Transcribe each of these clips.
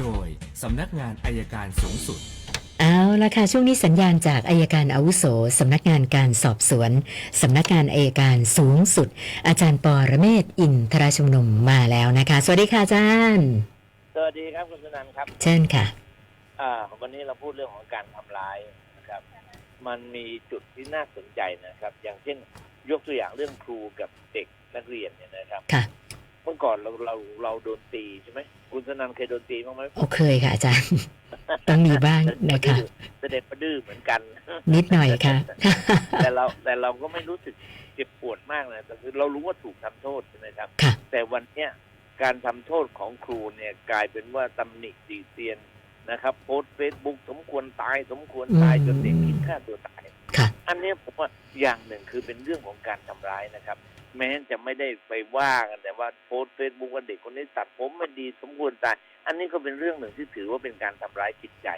โดยสำนักงานอายการสูงสุด เอาละค่ะ ช่วงนี้สัญญาณจากอายการอาวุโสสำนักงานการสอบสวนสำนักงานอายการสูงสุด อาจารย์ปอระเมศวร์อินทราชุมนุมมาแล้วนะคะ สวัสดีค่ะอาจารย์ สวัสดีครับคุณสนันท์ครับเชิญค่ะ อ่าวันนี้เราพูดเรื่องของการทำร้ายนะครับ มันมีจุดที่น่าสนใจนะครับ อย่างเช่นยกตัวอย่างเรื่องครูกับเด็กนักเรียนเนี่ยนะครับค่ะ เมื่อก่อนเราเราเราโดนตีใช่ไหม คุณสนันท์เคยโดนตีบ้างไหมโอเคยค่ะอาจารย์ ต้องมีบ้างนะคะเสด็จประดื้อเหมือนกัน นิดหน่อยค่ะ แต่เราแต่เราก็ไม่รู้สึกเจ็บปวดมากนะแต่คือเรารู้ว่าถูกทำโทษใช่ไหมครับค่ะแต่วันเนี้ยการทำโทษของครูเนี่ยกลายเป็นว่าตำหนิตีเตียนนะครับ โพสเฟซบุ๊กสมควรตายสมควรตายอืมจนเด็กคิดฆ่าตัวตายค่ะอันเนี้ยผมว่าอย่างหนึ่งคือเป็นเรื่องของการทำร้ายนะครับ แม้จะไม่ได้ไปว่ากันแต่ว่าโพสเฟซบุ๊กว่าเด็กคนนี้ตัดผมไม่ดีสมควรตายอันนี้ก็เป็นเรื่องหนึ่งที่ถือว่าเป็นการทำร้ายจิตใจ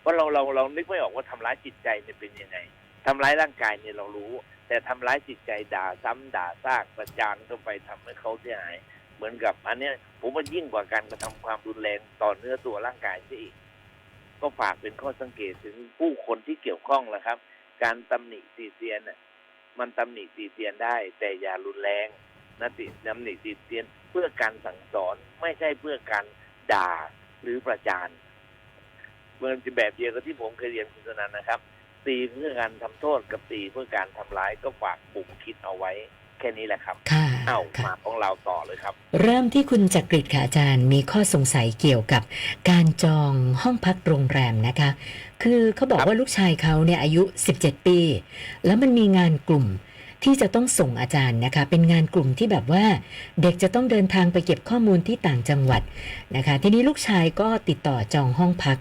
เพราะเราเราเรานึกไม่ออกว่าทำร้ายจิตใจเนี่ยเป็นยังไงทำร้ายร่างกายเนี่ยเรารู้ แต่ทำร้ายจิตใจด่าซ้ำด่าซากประจานเข้าไปทำให้เขาเสียหาย เหมือนกับอันเนี้ยผมว่ายิ่งกว่าการกระทำความรุนแรงต่อเนื้อตัวร่างกายซะอีกก็ฝากเป็นข้อสังเกตถึงผู้คนที่เกี่ยวข้องแหละครับ การตำหนิตีเตียนน่ะ มันตำหนิตีเตียนได้ แต่อย่ารุนแรงนะติตำหนิตีเตียนเพื่อการสั่งสอนไม่ใช่เพื่อการด่าหรือประจานเมื่อจะแบบเดียวกับที่ผมเคยเรียนคุณสนันนะครับ ตีเพื่อการทำโทษกับตีเพื่อการทำร้ายก็ฝากปุ่มคิดเอาไว้ แค่นี้แหละครับ ค่ะ อ้าค่ะมาของเราต่อเลยครับ เริ่มที่คุณจักริดค่ะอาจารย์มีข้อสงสัยเกี่ยวกับการจองห้องพักโรงแรมนะคะ คือเขาบอกครับว่าลูกชายเขาเนี่ยอายุ 17 ปี แล้วมันมีงานกลุ่มที่จะต้องส่งอาจารย์นะคะ เป็นงานกลุ่มที่แบบว่า เด็กจะต้องเดินทางไปเก็บข้อมูลที่ต่างจังหวัดนะคะ ทีนี้ลูกชายก็ติดต่อจองห้องพัก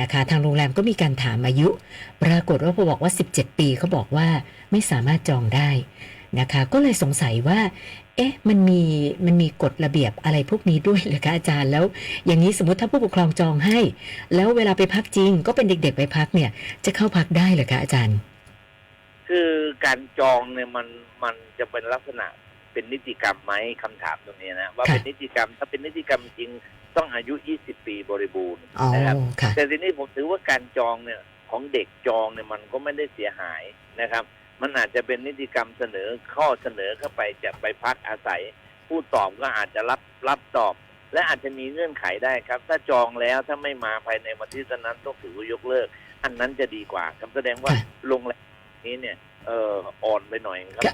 นะคะ ทางโรงแรมก็มีการถามอายุ ปรากฏว่าพอบอกว่า 17 ปีเขาบอกว่าไม่สามารถจองได้ นะคะ ก็เลยสงสัยว่า เอ๊ะ มันมีมันมีกฎระเบียบอะไรพวกนี้ด้วยเหรอคะอาจารย์แล้ว อย่างนี้สมมติถ้าผู้ปกครองจองให้ แล้วเวลาไปพักจริง ก็เป็นเด็ก ๆ ไปพักเนี่ย จะเข้าพักได้เหรอคะอาจารย์ คือการจองเนี่ยมันมันจะเป็นลักษณะเป็นนิติกรรมไหมคำถามตรงนี้นะว่าค่ะเป็นนิติกรรมถ้าเป็นนิติกรรมจริงต้องอายุ 20 ปีบริบูรณ์อ๋อนะครับค่ะแต่ทีนี้ผมถือว่าการจองเนี่ยของเด็กจองเนี่ยมันก็ไม่ได้เสียหายนะครับ มันอาจจะเป็นนิติกรรมเสนอข้อเสนอเข้าไปจะไปพักอาศัย ผู้ตอบก็อาจจะรับรับตอบ และอาจจะมีเงื่อนไขได้ครับ ถ้าจองแล้วถ้าไม่มาภายในวันที่นั้นต้องถือว่ายกเลิก อันนั้นจะดีกว่าครับแสดงว่าค่ะโรงแรมนี้เนี่ยเอออ่อนไปหน่อยครับก็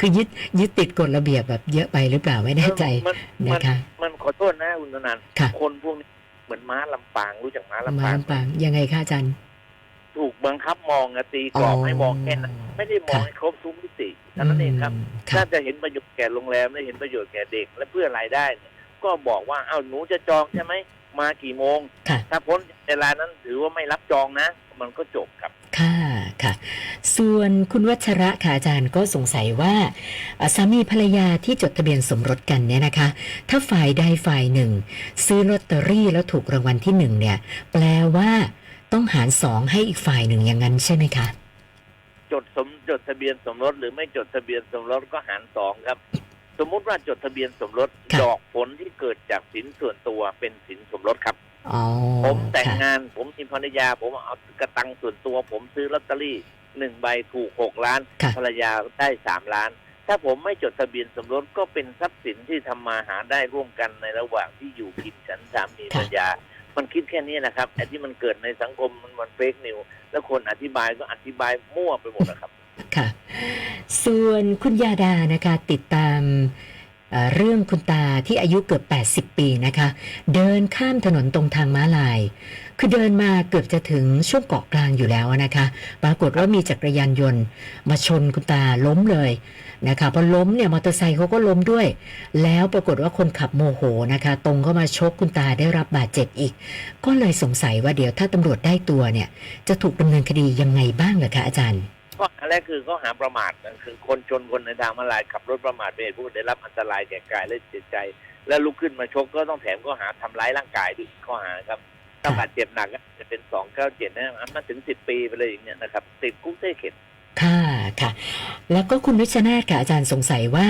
คือยึดยึดติดกฎระเบียบแบบเยอะไปหรือเปล่าไม่แน่ใจมันมันนะคะมันขอโทษนะคุณธนันท์ค่ะคนพวกนี้เหมือนม้าลำปางรู้จักม้าลำมาปางลำปางยังไงคะอาจารย์ ถูกบังคับมองอะตีกรอบให้มองแค่นั้นไม่ได้มองให้ครบทุกมิติเท่านั้นเองครับมถ้าค่ะจะเห็นประโยชน์แก่โรงแรมและเห็นประโยชน์แก่เด็ก และเพื่อรายได้เนี่ยก็บอกว่าอ้าวหนูจะจองใช่ไหมมากี่โมงค่ะถ้าพ้นเวลานั้นถือว่าไม่รับจองนะ มันก็จบครับ ค่ะค่ะ ส่วนคุณวัชระค่ะอาจารย์ก็สงสัยว่าเอ่อสามีภรรยาที่จดทะเบียนสมรสกันเนี่ยนะคะ ถ้าฝ่ายใดฝ่ายหนึ่ง ซื้อลอตเตอรี่แล้วถูกรางวัลที่หนึ่งเนี่ย แปลว่า ต้องหารสองให้อีกฝ่ายหนึ่งอย่างนั้นใช่ไหมคะ จดสมจดทะเบียนสมรสหรือไม่จดทะเบียนสมรสก็หารสองครับ สมมุติว่าจดทะเบียนสมรสค่ะ ดอกผลที่เกิดจากสินส่วนตัวเป็นสินสมรสครับ อ๋อผมแต่งค่ะงานผมมีภรรยา ผมเอากระตังส่วนตัว ผมซื้อลอตเตอรี่หนึ่งใบถูกหกล้าน ค่ะ ภรรยาได้สามล้าน ถ้าผมไม่จดทะเบียนสมรสก็เป็นทรัพย์สินที่ทำมาหาได้ร่วมกันในระหว่างที่อยู่กินฉันสามีภรรยา มันคิดแค่นี้นะครับไอ้ที่มันเกิดในสังคมมันมันเฟกนิวแล้วคนอธิบายก็อธิบายมั่วไปหมดนะครับ ค่ะ ส่วนคุณยาดานะคะ ติดตาม เรื่องคุณตาที่อายุเกือบ 80 ปีนะคะ เดินข้ามถนนตรงทางม้าลาย คือเดินมาเกือบจะถึงช่วงเกาะกลางอยู่แล้วนะคะ ปรากฏว่ามีจักรยานยนต์ มาชนคุณตาล้มเลยนะคะพอล้มเนี่ยมอเตอร์ไซค์เขาก็ล้มด้วย แล้วปรากฏว่าคนขับโมโหนะคะ ตรงเข้ามาชกคุณตาได้รับบาดเจ็บอีก ก็เลยสงสัยว่าเดี๋ยวถ้าตำรวจได้ตัวเนี่ยจะถูกดำเนินคดียังไงบ้างเหรอคะอาจารย์ ก็อันแรกคือข้อหาประมาทคือคนชนคนในทางมาลายขับรถประมาทเป็นเหตุผู้ได้รับอันตรายแก่กายและจิตใจ และลุกขึ้นมาชกก็ต้องแถมข้อหาทำร้ายร่างกายด้วยข้อหาครับถ้าบาดเจ็บหนักก็จะเป็นสองเก้าเจ็ดนะมันถึงสิบปีไปเลยอย่างเนี้ยนะครับติดคุกได้เข็ดค่ะค่ะ แล้วก็คุณวิชนาธค่ะอาจารย์สงสัยว่า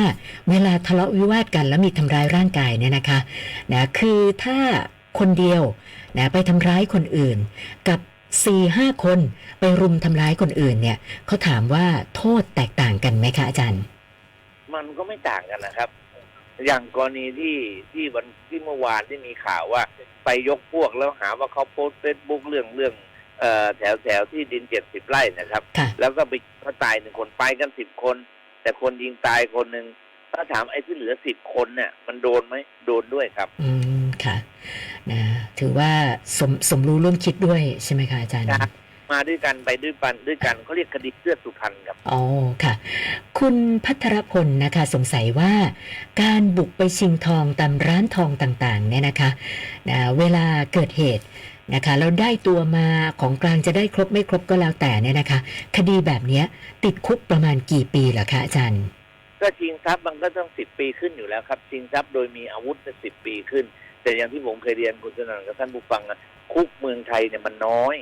เวลาทะเลาะวิวาทกันแล้วมีทำร้ายร่างกายเนี่ยนะคะนะคือถ้าคนเดียวนะไปทำร้ายคนอื่น กับ 4ี่ห้าคนไปรุมทำร้ายคนอื่นเนี่ยเขาถามว่าโทษแตกต่างกันไหมคะอาจารย์ มันก็ไม่ต่างกันนะครับ อย่างกรณีที่ที่วันที่เมื่อวานที่มีข่าวว่า ไปยกพวกแล้วหาว่าเขาโพสเฟซบุ๊กเรื่องเรื่องเอ่อแถวแถวที่ดินเจ็ดสิบไร่นะครับค่ะแล้วก็ไปเขาตายหนึ่งคนไปกันสิบคน แต่คนยิงตายคนหนึ่งถ้าถามไอ้ที่เหลือสิบคนเนี่ยมันโดนไหมโดนด้วยครับ อืมค่ะนะ ถือว่าสมสมรู้ร่วมคิดด้วยใช่ไหมคะอาจารย์ครับมาด้วยกันไปด้วยกันด้วยกันเขาเรียกคดีเลือดสุพรรณครับอ๋อค่ะ คุณพัทรพลนะคะ สงสัยว่า การบุกไปชิงทองตามร้านทองต่างๆ เนี่ยนะคะนะเวลาเกิดเหตุนะคะแล้วได้ตัวมาของกลางจะได้ครบไม่ครบก็แล้วแต่เนี่ยนะคะ คดีแบบเนี้ย ติดคุกประมาณกี่ปีเหรอคะอาจารย์ ก็ชิงทรัพย์มันก็ต้องสิบปีขึ้นอยู่แล้วครับชิงทรัพย์โดยมีอาวุธสิบปีขึ้น แต่อย่างที่ผมเคยเรียนคุณสนันกับท่านผู้ฟังนะคุกเมืองไทยเนี่ยมันน้อย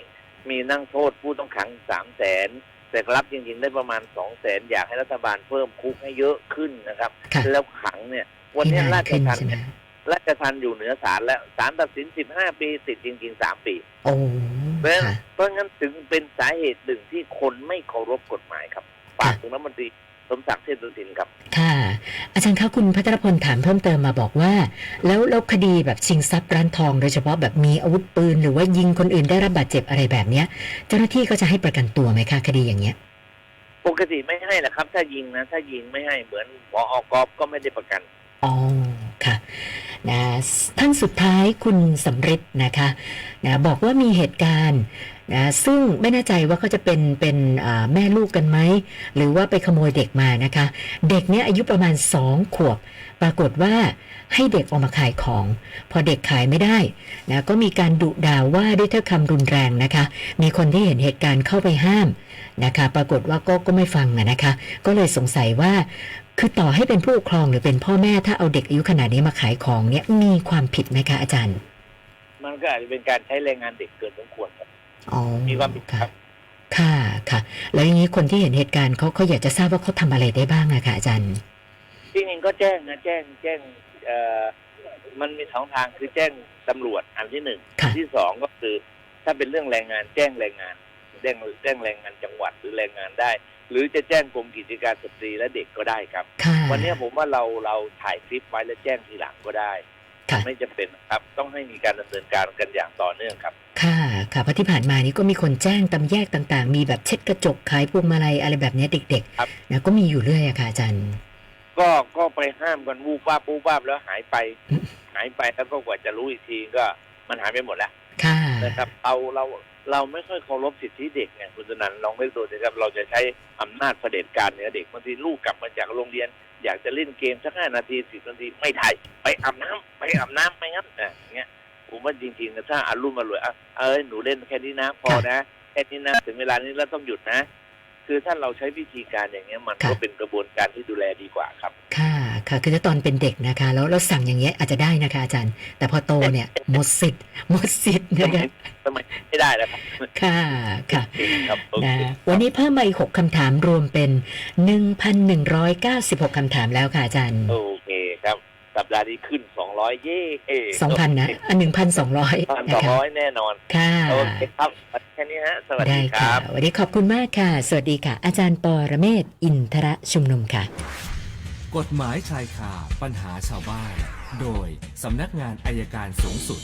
มีนั่งโทษผู้ต้องขังสามแสนแต่รับจริงๆได้ประมาณสองแสนอยากให้รัฐบาลเพิ่มคุกให้เยอะขึ้นนะครับค่ะแล้วขังเนี่ย วันนี้ให้นราชขึ้นทัณฑ์ใช่ไหมเนี่ยราชทัณฑ์อยู่เหนือศาลแล้วศาลตัดสินสิบห้าปีติดจริงๆสามปีโอ้เพราะฉะนั้นค่ะเพราะงั้นถึงเป็นสาเหตุหนึ่งที่คนไม่เคารพกฎหมายครับฝากถึงรัฐมนตรีสมศักดิ์เทพสุทินครับ ค่ะ อาจารย์คะคุณพัทรพลถามเพิ่มเติมมาบอกว่า แล้วแล้วคดีแบบชิงทรัพย์ร้านทองโดยเฉพาะแบบมีอาวุธปืน หรือว่ายิงคนอื่นได้รับบาดเจ็บอะไรแบบเนี้ย เจ้าหน้าที่ก็จะให้ประกันตัวไหมคะคดีอย่างเงี้ยปกติไม่ให้แหละครับ ถ้ายิงนะ ถ้ายิงไม่ให้เหมือนพออกอบก็ไม่ได้ประกันอ๋อค่ะ นะท่านสุดท้ายคุณสำริดนะคะนะบอกว่ามีเหตุการณ์นะซึ่งไม่แน่ใจว่าเขาจะเป็นเป็นแม่ลูกกันไหม หรือว่าไปขโมยเด็กมานะคะ เด็กเนี้ยอายุประมาณสองขวบ ปรากฏว่าให้เด็กออกมาขายของ พอเด็กขายไม่ได้นะก็มีการดุด่าว่าด้วยถ้อยคำรุนแรงนะคะ มีคนที่เห็นเหตุการณ์เข้าไปห้ามนะคะ ปรากฏว่าก็ก็ไม่ฟังนะคะ ก็เลยสงสัยว่า คือต่อให้เป็นผู้ปกครองหรือเป็นพ่อแม่ถ้าเอาเด็กอายุขนาดนี้มาขายของเนี่ยมีความผิดไหมคะอาจารย์ มันก็อาจจะเป็นการใช้แรงงานเด็กเกินสมควรครับอ๋อมีความผิดครับ ค่ะค่ะ แล้วอย่างนี้คนที่เห็นเหตุการณ์เขาเขาอยากจะทราบว่าเขาทำอะไรได้บ้างอะคะอาจารย์จริงๆก็แจ้งนะแจ้งแจ้งเอ่อมันมีสองทางคือแจ้งตำรวจอันที่หนึ่งค่ะอันที่สองก็คือ ถ้าเป็นเรื่องแรงงานแจ้งแรงงาน แจ้งแจ้งแรงงานจังหวัดหรือแรงงานได้ หรือจะแจ้งกรมกิจการสตรีและเด็กก็ได้ครับค่ะวันนี้ผมว่าเราเราถ่ายคลิปไว้แล้วแจ้งทีหลังก็ได้ค่ะไม่จำเป็นครับต้องให้มีการดำเนินการกันอย่างต่อเนื่องครับ ค่ะค่ะเพราะที่ผ่านมานี้ก็มีคนแจ้งตำแยกต่าง ๆ มีแบบเช็ดกระจกขายพวงมาลัยอะไรแบบเนี้ยเด็กครับๆนะก็มีอยู่เรื่อยอะค่ะอาจารย์ก็ก็ไปห้ามกันวูบวาบวูบวาบแล้วหายไปอืมหายไปแล้วก็กว่าจะรู้อีกทีก็มันหายไปหมดแล้วค่ะ นะครับเอาเราเราไม่ค่อยเคารพสิทธิเด็กไงคุณสนันลองไม่ดูนะครับเราจะใช้อำนาจเผด็จการเหนือเด็กบางทีลูกกลับมาจากโรงเรียน อยากจะเล่นเกมสักห้านาทีสิบนาทีไม่ถ่ายไปอาบน้ำไปอาบน้ำไม่งั้นอะอย่างเงี้ยผมว่าจริงๆนะถ้าอารุ่มอร่วยอะเอ้ยหนูเล่นแค่นี้นะพอนะแค่นี้นะถึงเวลานี้แล้วต้องหยุดนะ คือถ้าเราใช้วิธีการอย่างเงี้ยมันก็เป็นกระบวนการที่ดูแลดีกว่าครับค่ะ ค่ะ คือถ้าตอนเป็นเด็กนะคะ แล้วเราสั่งอย่างเงี้ยอาจจะได้นะคะ อาจารย์ แต่พอโตเนี่ยหมดสิทธิ์หมดสิทธิ์นะคะทำไมไม่ได้แล้วครับค่ะค่ะครับโอเคนะวันนี้เพิ่มมาอีกหกคำถามรวมเป็น1,196คำถามแล้วค่ะอาจารย์โอเคครับสัปดาห์นี้ขึ้นสองร้อยเย่เอ2,000นะอัน1,200พันสนะองคะร้อยแน่นอนค่ะโอเคครับแค่นี้ฮะสวัสได้ดีคค่ะรับวันนี้ขอบคุณมากค่ะ สวัสดีค่ะ อาจารย์ปอระเมศวร์อินทระชุมนุมค่ะ กฎหมายชายคาปัญหาชาวบ้าน โดยสำนักงานอายการสูงสุด